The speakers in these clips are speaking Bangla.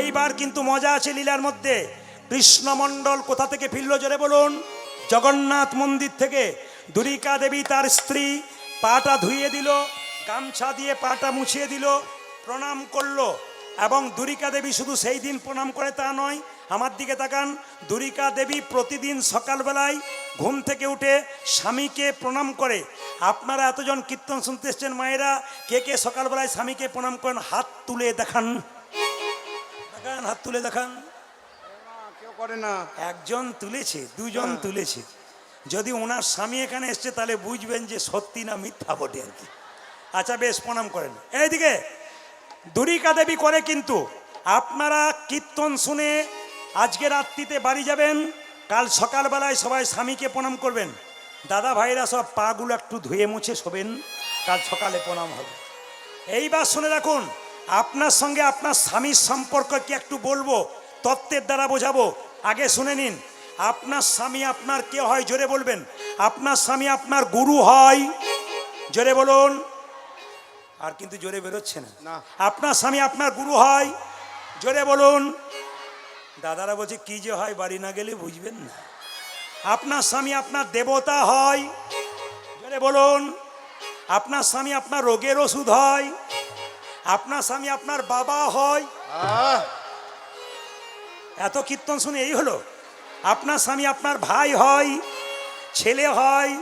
এইবার কিন্তু মজা আছে লীলার মধ্যে। কৃষ্ণমণ্ডল কোথা থেকে ফিরল জোরে বলুন? জগন্নাথ মন্দির থেকে দুরিকা দেবী তার স্ত্রী পাটা ধুয়ে দিল, গামছা দিয়ে পাটা মুছিয়ে দিল, প্রণাম করল এবং দুরিকা দেবী শুধু সেই দিন প্রণাম করে তা নয়, আমার দিকে তাকান, দুরিকা দেবী প্রতিদিন সকালবেলায় ঘুম থেকে উঠে স্বামীকে প্রণাম করে। আপনারা এতজন কীর্তন শুনতে এসছেন মায়েরা, কে কে সকালবেলায় স্বামীকে প্রণাম করেন, হাত তুলে দেখান। দেখান হাত তুলে দেখান। কেউ করে না একজন তুলেছে দুজন তুলেছে। যদি ওনার স্বামী এখানে এসছে তাহলে বুঝবেন যে সত্যি না মিথ্যা বটে আর কি। আচ্ছা বেশ প্রণাম করেন। এইদিকে দুরিকা দেবী করে কিন্তু। আপনারা কীর্তন শুনে আজকে রাত্রিতে বাড়ি যাবেন কাল সকালবেলায় সবাই স্বামীকে প্রণাম করবেন। দাদা ভাইরা সব পাগুলো একটু ধুয়ে মুছে শোবেন কাল সকালে প্রণাম হবে। এইবার শুনে রাখুন আপনার সঙ্গে আপনার স্বামীর সম্পর্ক কি একটু বলব? তত্ত্বের দ্বারা বোঝাবো। আগে শুনে নিন। আপনার স্বামী আপনার কে হয়? জোরে বলবেন। আপনার স্বামী আপনার গুরু হয়? জোরে বলুন। আর কিন্তু জোরে বেরোচ্ছে না। না। আপনার স্বামী আপনার গুরু হয়? জোরে বলুন। দাদারা বলছে কি যে হয়? বাড়ি না গেলে বুঝবেন না। আপনার স্বামী আপনার দেবতা হয়? জোরে বলুন। আপনার স্বামী আপনার রোগের ওষুধ হয়? আপনার স্বামী আপনার বাবা হয়। এত কীর্তন শুনে এই হলো। আপনার স্বামী আপনার ভাই হয় ছেলে হয়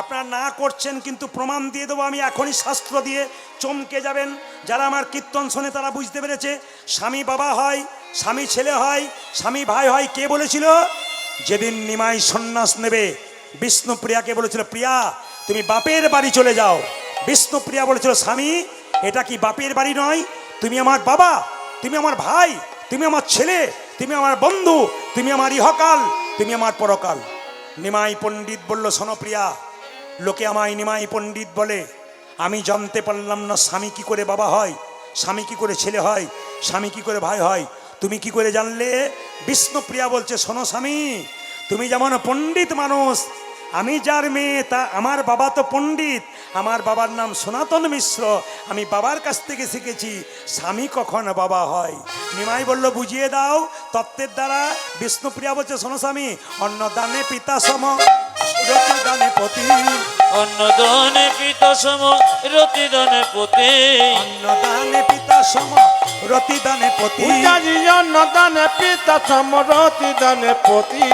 আপনার না করছেন কিন্তু প্রমাণ দিয়ে দেবো আমি এখনই শাস্ত্র দিয়ে চমকে যাবেন। যারা আমার কীর্তন শুনে তারা বুঝতে পেরেছে স্বামী বাবা হয় স্বামী ছেলে হয় স্বামী ভাই হয় কে বলেছিল? যেদিন নিমাই সন্ন্যাস নেবে বিষ্ণুপ্রিয়াকে বলেছিল প্রিয়া তুমি বাপের বাড়ি চলে যাও। বিষ্ণুপ্রিয়া বলেছিল স্বামী এটা কি বাপের বাড়ি নয়? তুমি আমার বাবা, তুমি আমার ভাই, তুমি আমার ছেলে, তুমি আমার বন্ধু, তুমি আমার ইহকাল, তুমি আমার পরকাল। নিমাই পণ্ডিত বলল সনপ্রিয়া লোকে আমায় নিমাই পণ্ডিত বলে। আমি জানতে পারলাম না স্বামী কি করে বাবা হয়, স্বামী কি করে ছেলে হয়, স্বামী কি করে ভাই হয়। তুমি কি করে জানলে? বিষ্ণুপ্রিয়া বলছে, শোনো স্বামী, তুমি যেমন পণ্ডিত মানুষ আমি যার মেয়ে তা আমার বাবা তো পণ্ডিত। আমার বাবার নাম সনাতন মিশ্র। আমি বাবার কাছ থেকে শিখেছি স্বামী কখন বাবা হয়। নিমাই বলল বুঝিয়ে দাও তত্ত্বের দ্বারা বিষ্ণুপ্রিয়া বলছে শোনো স্বামী অন্ন দানে পিতা সম রতি দানে পতি। অন্নদানে পিতা সম রতিদানে পতি। অন্ন দানে পিতা সম রতি দানে পতি অন্নদানে পিতা সমরতি দানে পতি।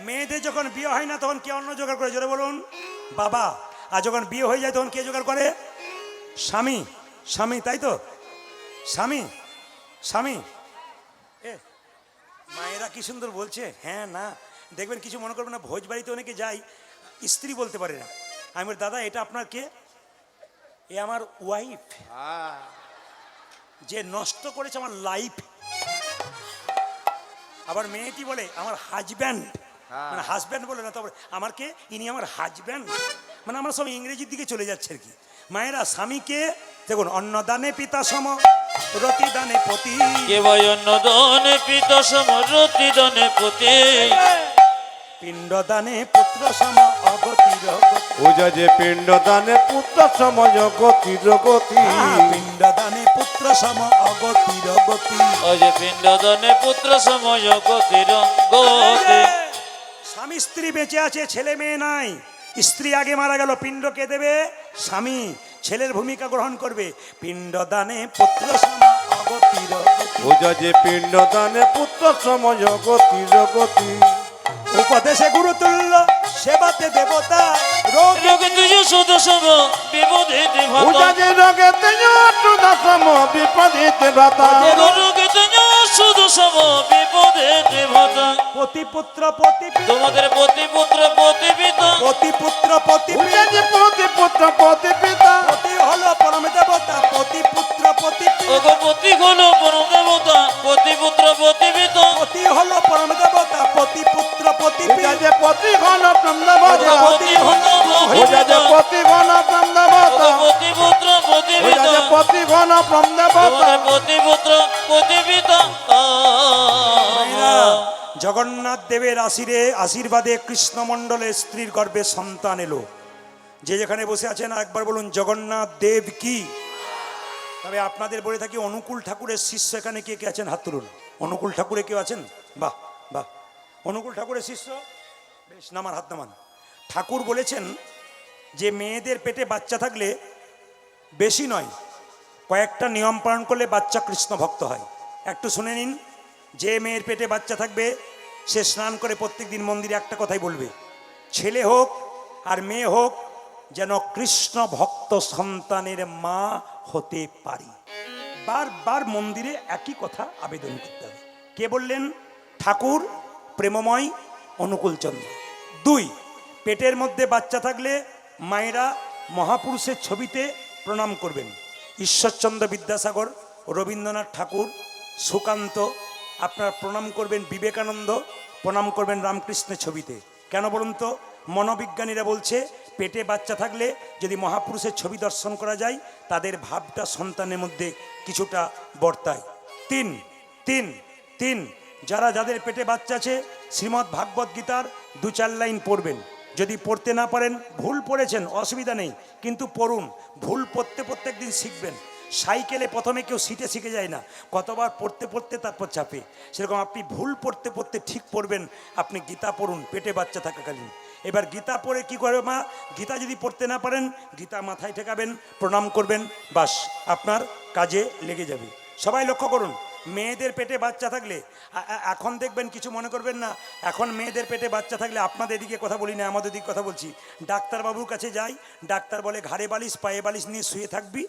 মেয়েদের যখন বিয়ে হয় না, তখন কে অন্ন জোগাড় করে? জোরে বলুন। বাবা, আর যখন বিয়ে হয়ে যায়, তখন কে জোগাড় করে? স্বামী। স্বামী, তাই তো? স্বামী। স্বামী। এ, মায়েরা কি সুন্দর বলছে? হ্যাঁ না। দেখবেন কিছু মনে করবেন না ভোজ বাড়িতে অনেকে যাই। স্ত্রী বলতে পারে না। আমি দাদা, এটা আপনার কে? এ আমার ওয়াইফ যে নষ্ট করেছে আমার লাইফ আবার মেয়েটি বলে, আমার হাজব্যান্ড। মানে হাজব্যান্ড বলে না তারপরে আমার কে? ইনি আমার হাজব্যান্ড মানে আমরা সব ইংরেজির দিকে চলে যাচ্ছে আর কি। মায়েরা স্বামীকে দেখুন অন্নদানে পিতা সম রতিদানে পতি। কে ভাই অন্নদানে পিতা সম রতিদানে পতি? পিণ্ডদানে পুত্র সম অগতির গতি। পূজা যে পিণ্ড দানে পুত্র সময় গতি। জগতি আহা, পিণ্ডদানে পুত্র সম অগতির গতি। অজ পিণ্ডদানে পুত্র সময় গতির গতি। স্বামী স্ত্রী বেঁচে আছে ছেলে মেয়ে নাই। স্ত্রী আগে মারা গেল পিণ্ড কে দেবে? স্বামী ছেলের ভূমিকা গ্রহণ করবে। পিণ্ড দানে পুত্র সম অগতির গতি। পূজা যে পিণ্ড দানে পুত্র সময় গতি জগতি উপদেশে গুরুতুল্য সেবাতে দেবতা রোগ। তুজ বিপদে পূজা যে রগে তেজ তুজ সুদ বিপদে ভাতা পতিপুত্র পতি। তোমাদের পতি। পুত্র পতি। পিতা পতিপুত্র পতি। হলো পরম দেবতা পতিপুত্র পতি। ওগো পতি হলো পরম দেবতা পতি পুত্র পতি। হলো পরম দেবতা পতিপুত্র পতি। যে হলো তোমাদের পতি জগন্নাথ দেবের আশিরে, আশীর্বাদে কৃষ্ণমণ্ডলের স্ত্রীর গর্ভে সন্তান এলো। যে যেখানে বসে আছেন একবার বলুন, জগন্নাথ দেব কি? তবে আপনাদের বলে থাকি, অনুকূল ঠাকুরের শিষ্য এখানে কে কে আছেন? হাত তুলুন। অনুকূল ঠাকুরে কেউ আছেন? বাহ বাহ। অনুকূল ঠাকুরের শিষ্য? বেশ নামান হাত নামান। ঠাকুর বলেছেন যে, মেয়েদের পেটে বাচ্চা থাকলে বেশি নয়, কয়েকটা নিয়ম পালন করলে বাচ্চা কৃষ্ণ ভক্ত হয়। একটু শুনে নিন, যে মেয়ের পেটে বাচ্চা থাকবে সে স্নান করে প্রত্যেকদিন মন্দিরে একটা কথাই বলবে। ছেলে হোক আর মেয়ে হোক, যেন কৃষ্ণ ভক্ত সন্তানের মা হতে পারি। বারবার মন্দিরে একই কথা আবেদন করতে হবে। কে বললেন? ঠাকুর, প্রেমময়, অনুকূলচন্দ্র। দুই, পেটের মধ্যে বাচ্চা থাকলে মায়েরা মহাপুরুষের ছবিতে প্রণাম করবেন। ঈশ্বরচন্দ্র বিদ্যাসাগর, রবীন্দ্রনাথ ঠাকুর, সুকান্ত আপনারা প্রণাম করবেন বিবেকানন্দ, প্রণাম করবেন রামকৃষ্ণের ছবিতে। কেন বলুন তো? মনোবিজ্ঞানীরা বলছে, পেটে বাচ্চা থাকলে যদি মহাপুরুষের ছবি দর্শন করা যায়, তাদের ভাবটা সন্তানের মধ্যে কিছুটা বর্তায়। তিন তিন তিন, যারা যাদের পেটে বাচ্চা আছে শ্রীমৎ ভাগবত গীতার দু চার লাইন পড়বেন। যদি পড়তে না পারেন, ভুল পড়েছেন, অসুবিধা নেই, কিন্তু পড়ুন, ভুল পড়তে প্রত্যেক দিন শিখবেন। সাইকেলে প্রথমে কেউ সিটে শিখে যায় না, কতবার পড়তে পড়তে তারপর চাপে। সেরকম আপনি ভুল পড়তে পড়তে ঠিক পড়বেন, আপনি গীতা পড়ুন, পেটে বাচ্চা থাকাকালীন। এবার গীতা পড়ে কি করবে মা? গীতা যদি পড়তে না পারেন, গীতা মাথায় ঠেকাবেন, প্রণাম করবেন, বাস, আপনার কাজে লেগে যাবে। সবাই লক্ষ্য করুন, মেয়েদের পেটে বাচ্চা থাকলে এখন দেখবেন কিছু মনে করবেন না, এখন মেয়েদের পেটে বাচ্চা থাকলে আপনাদের দিকে কথা বলি না, আমাদের দিকে কথা বলছি। ডাক্তারবাবুর কাছে যাই, ডাক্তার বলে, ঘাড়ে বালিশ, পায়ে বালিশ নিয়ে শুয়ে থাকবি?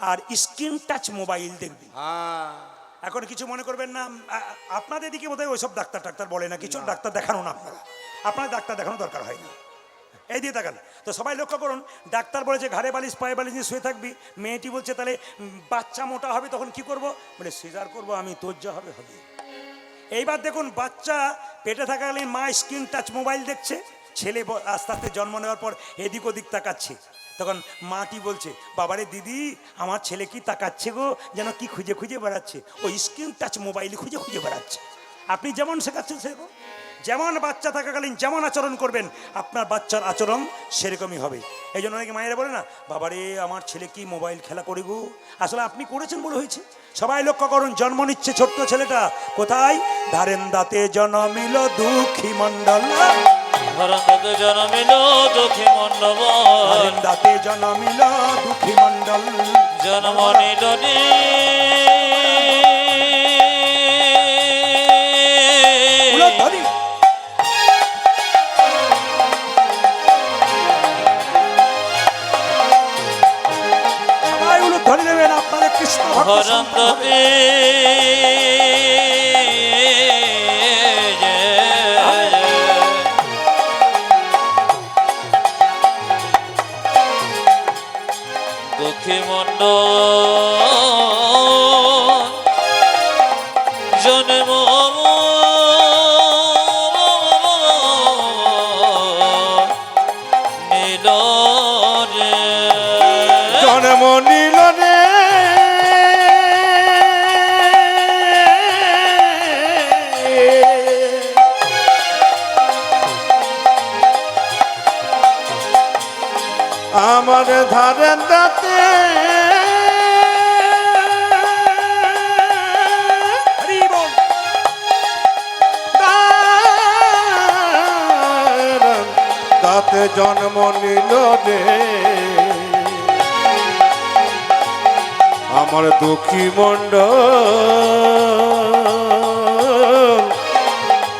আর স্ক্রিন টাচ মোবাইল দেখবি হ্যাঁ। এখন কিছু মনে করবেন না আপনাদের দিকে বোধহয় ওইসব ডাক্তার টাক্তার বলে না কিছু ডাক্তার দেখানো না আপনারা। আপনার ডাক্তার দেখানো দরকার হয় না। এই দিয়ে তাকান। তো সবাই লক্ষ্য করুন ডাক্তার বলেছে ঘাড়ে বালিশ পায়ে বালিশ নিয়ে শুয়ে থাকবি মেয়েটি বলছে তাহলে বাচ্চা মোটা হবে তখন কি করব? বলে সিজার করব আমি তোর যা হবে হবে। এইবার দেখুন বাচ্চা পেটে থাকাকালীন মা স্ক্রিন টাচ মোবাইল দেখছে ছেলে আস্তে আস্তে জন্ম নেওয়ার পর এদিক ওদিক তাকাচ্ছে। তখন মাটি বলছে, বাবারে দিদি, আমার ছেলে কি তাকাচ্ছে গো? যেন কি খুঁজে খুঁজে বেড়াচ্ছে। ওই স্ক্রিন টাচ মোবাইল খুঁজে খুঁজে বেড়াচ্ছে। আপনি যেমন শেখাচ্ছেন সেরকম। যেমন বাচ্চা থাকাকালীন যেমন আচরণ করবেন, আপনার বাচ্চার আচরণ সেরকমই হবে। এই জন্য অনেকে মায়েরা বলে না, বাবারে, আমার ছেলে কি মোবাইল খেলা করে গো? আসলে আপনি করেছেন বলে হয়েছে। সবাই লক্ষ্য করুন, জন্ম নিচ্ছে ছোট্ট ছেলেটা। কোথায়? ধারেন দাঁতে জন্মিল দুঃখী মণ্ডল। ধরন্ততে জনমিল দুঃখী মণ্ডপ ধারেন দাঁতে জন্মিল দুঃখী মণ্ডল। জন্ম নিল ধরি নেবেন আপনাদের কৃষ্ণ ভক্ত আমার ধারেন দাতে। দাতে জন্ম নিল রে। আমার দুঃখী মন্ড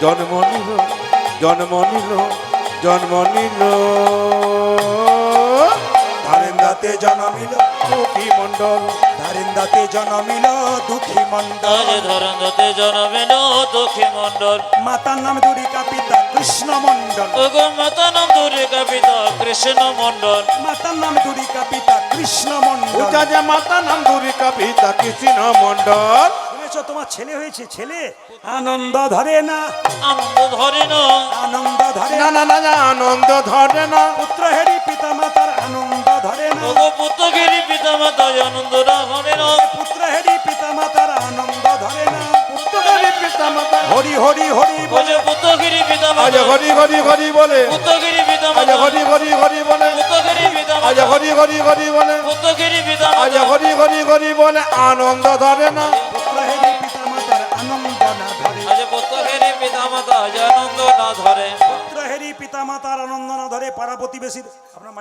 জন্ম নিল জন্ম নিল জন্ম নিল। ধারেন দাঁতে জন্মিল দুঃখী মন্ডল ধারেন দাঁতে জন্মিল দুঃখী মণ্ডল। আজ ধরন্ততে জনমেন দুঃখী মন্ডল মাতার নাম দুরিকা পিতা কৃষ্ণ মণ্ডল। ওগো মাতা নাম দুর্গা পিতা কৃষ্ণ মন্ডল মাতার নাম দুরিকা পিতা কৃষ্ণ মণ্ডল। পূজা যে মাতার নাম দুরিকা পিতা কৃষ্ণ মন্ডল শুনেছ তোমার ছেলে হয়েছে ছেলে? আনন্দ ধরে না। আনন্দ ধরে না। আনন্দ ধরে না না না আনন্দ ধরে না। পুত্র হেরি পিতা মাতার আনন্দ না পিতা মাতা আনন্দ না ধরে না পুত্র হেরি পিতা মাতার আনন্দ ধরে না পুত্রের পিতা মাতা হরি হরি হরি ওই যে পুত্রগিরি পিতা আজ হরি হরি হরি বলে। পিতা আজ হরি হরি হরি বলে। পিতা আজ হরি হরি হরি বলে। পুত্রগিরি পিতা আজ হরি হরি হরি বলে। আনন্দ ধরে না পুত্রহেরি পিতামাতার আনন্দ না ধরে। আজ পুত্রগিরি পিতা মাতা আনন্দ না ধরে। পুত্রহেরি পিতামাতার আনন্দ না ধরে পাড়া আপনার